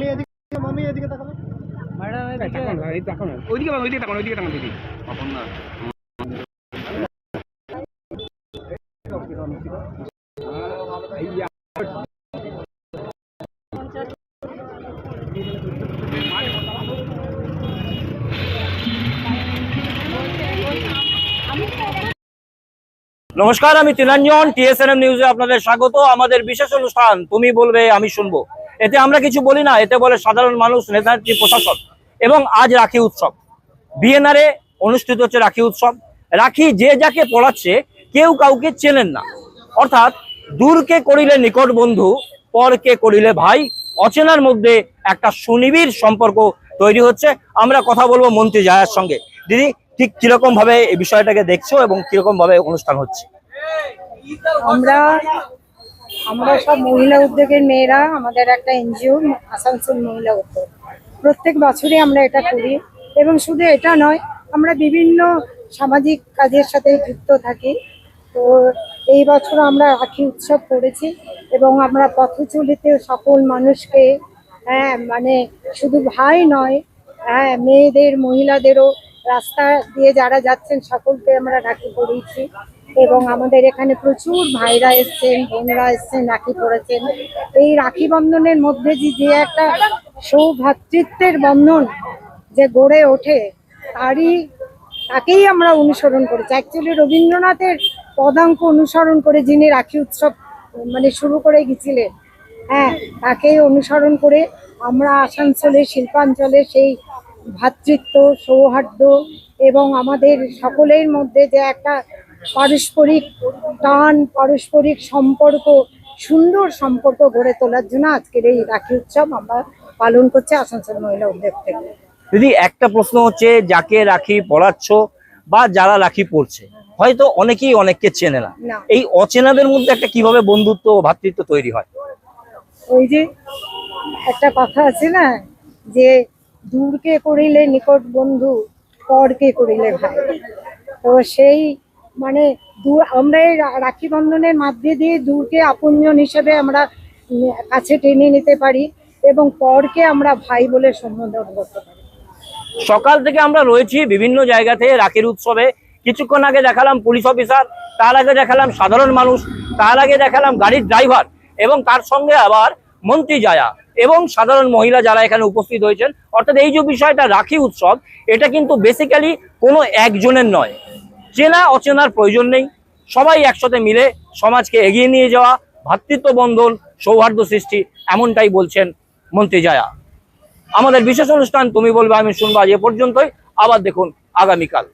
মামি এদিকে মামি এদিকে তাকাবে ওইদিকে তাকান ওইদিকে তাকান ওইদিকে তাকান দিদি। নমস্কার আমি তিলাঞ্জন টিএসএনএম নিউজে আপনাদের স্বাগত। আমাদের বিশেষ অনুষ্ঠান তুমি বলবে আমি শুনব। এতে আমরা কিছু বলি না, এতে বলে সাধারণ মানুষ নেতানেত্রী প্রশাসন এবং আজ রাখি উৎসব। বিএনআরে অনুষ্ঠিত হচ্ছে রাখি উৎসব। রাখি যে যাকে পড়াচ্ছে, কেউ কাউকে চেনেন না। অর্থাৎ, দূরকে করিলে নিকট বন্ধু, পরকে করিলে ভাই, অচেনার মধ্যে একটা সুনিবিড় সম্পর্ক তৈরি হচ্ছে। আমরা কথা বলব মন্ত্রী জায়ার সঙ্গে। দিদি, ঠিক কীরকম ভাবে এই বিষয়টাকে দেখছ এবং কীরকম ভাবে অনুষ্ঠান হচ্ছে? আমরা আমরা সব মহিলা উদ্যোগের মেয়েরা, আমাদের একটা এনজিও, আসানসোল মহিলা উদ্যোগ। প্রত্যেক বছরই আমরা এটা করি এবং শুধু এটা নয়, আমরা বিভিন্ন সামাজিক কাজের সাথে যুক্ত থাকি। তো এই বছর আমরা রাখি উৎসব করেছি এবং আমরা পথচলিতে সকল মানুষকে হ্যাঁ মানে শুধু ভাই নয় হ্যাঁ মেয়েদের, মহিলাদেরও রাস্তা দিয়ে যারা যাচ্ছেন, সকলকে আমরা রাখি পরিয়েছি এবং আমাদের এখানে প্রচুর ভাইরা এসছেন, বোনরা এসছেন, রাখি পড়েছেন এই রাখি বন্ধনের মধ্যে যে একটা সৌভ্রাতৃত্বের বন্ধন যে গড়ে ওঠে, তারই তাকেই আমরা অনুসরণ করেছি অ্যাকচুয়ালি রবীন্দ্রনাথের পদাঙ্ক অনুসরণ করে যিনি রাখি উৎসব মানে শুরু করে গেছিলেন হ্যাঁ তাকেই অনুসরণ করে আমরা আসানসোলে শিল্পাঞ্চলে সেই ভ্রাতৃত্ব সৌহার্দ্য এবং আমাদের সকলের মধ্যে যে একটা পারস্পরিক টান পারস্পরিক সম্পর্ক সুন্দর সম্পর্ক গড়ে তোলার জন্য আজকের এই রাখি উৎসব আমরা পালন করছি আসানসোল মহিলা উদ্যোগ থেকে। দিদি একটা প্রশ্ন হচ্ছে যাকে রাখি পড়াচ্ছ বা যারা রাখি পড়ছে হয়তো অনেকেই অনেককে চেনে না। এই অচেনাদের মধ্যে একটা কীভাবে বন্ধুত্ব ও ভাতৃত্ব তৈরি হয়? ওই যে একটা কথা আছে না যে দূরকে করিলে নিকট বন্ধু পরকে করিলে ভাই। তো সেই মানে আমরা এই রাখি বন্ধনের মাধ্যমে দিয়ে দূরকে আপনজন হিসেবে আমরা কাছে টেনে নিতে পারি এবং পরকে আমরা ভাই বলে সম্বোধন করতে পারি। সকাল থেকে আমরা রয়েছি বিভিন্ন জায়গাতে রাখির উৎসবে। কিছুক্ষণ আগে দেখালাম পুলিশ অফিসার, তার আগে দেখালাম সাধারণ মানুষ, তার আগে দেখালাম গাড়ির ড্রাইভার এবং তার সঙ্গে আবার মন্ত্রী জায়া এবং সাধারণ মহিলা যারা এখানে উপস্থিত হয়েছেন। অর্থাৎ এই যে বিষয়টা রাখি উৎসব, এটা কিন্তু বেসিক্যালি কোনো একজনের নয়। চেনা অচেনার প্রয়োজন নেই। সবাই একসাথে মিলে সমাজকে এগিয়ে নিয়ে যাওয়া ভাতৃত্ব বন্ধন, সৌহার্দ্য সৃষ্টি এমনটাই বলছেন মন্ত্রী জায়া। আমাদের বিশেষ অনুষ্ঠান তুমি বলবে, আমি শুনবা এ পর্যন্তই। আবার দেখুন আগামীকাল।